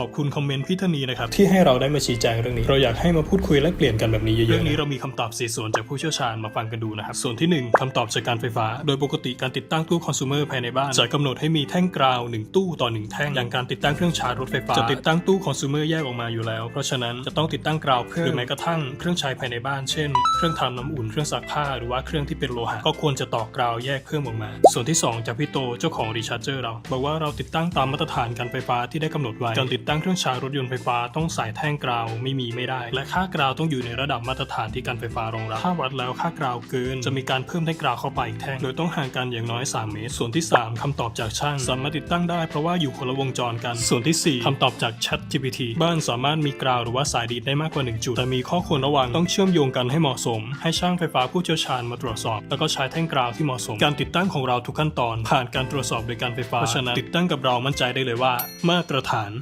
ขอบคุณคอมเมนต์พี่ธนีนะครับที่ให้เราได้มาชี้แจงเรื่องนี้ เราอยากให้มาพูดคุยและเปลี่ยนกันแบบนี้เยอะๆเรื่องนี้เรามีคำตอบ4ส่วนจากผู้เชี่ยวชาญมาฟังกันดูนะครับส่วนที่หนึ่งคำตอบจากการไฟฟ้า โดยปกติการติดตั้งตู้คอน sumer ภายในบ้านจะกำหนดให้มีแท่งกราวหนึ่งตู้ต่อหนึ่งแท่งอย่างการติดตั้งเครื่องชาร์จรถไฟฟ้าจะติดตั้งตู้คอน sumer แยกออกมาอยู่แล้ว เพราะฉะนั้นจะต้องติดตั้งกราวเพิ่มหรือแม้กระทั่งเครื่องใช้ภายในบ้านเช่น เครื่องทำน้ำอุ่นเครื่องซักผ้าหรือว่าเครื่องที่เป็นโลหะก็ควรจะต่อกราวแยกเพิ่มออกมา ส่วนที่สองจากพี่โตเจ้าของรีชาร์เจอร์เราบอกว่าเราติดตั้งตามมาตรฐานการไฟฟ้าที่ได้กำหนดไว้การติดตั้งเครื่องชาร์จรถยนต์ไฟฟ้าต้องใส่แท่งกราวไม่มีไม่ได้ และค่ากราวต้องอยู่ในระดับมาตรฐานที่การไฟฟ้ารองรับ ถ้าวัดแล้วค่ากราวเกิน จะมีการเพิ่มแท่งกราวเข้าไปอีกแท่ง โดยต้องห่างกันอย่างน้อย 3 เมตร ส่วนที่ 3คำตอบจากช่าง สามารถติดตั้งได้เพราะว่าอยู่คนละวงจรกัน ส่วนที่ 4คำตอบจาก Chat GPT บ้านสามารถมีกราวหรือว่าสายดีดได้มากกว่า 1 จุด แต่มีข้อควรระวังต้องเชื่อมโยงกันให้เหมาะสม ให้ช่างไฟฟ้าผู้เชี่ยวชาญมาตรวจสอบ แล้วก็ใช้แท่งกราวที่เหมาะสม การติดตั้งของเราทุกขั้นตอน ผ่านการตรวจสอบโดยการไฟฟ้าเพราะฉะนั้นติดตั้งกับเรามั่นใจได้เลยว่า มาตรฐาน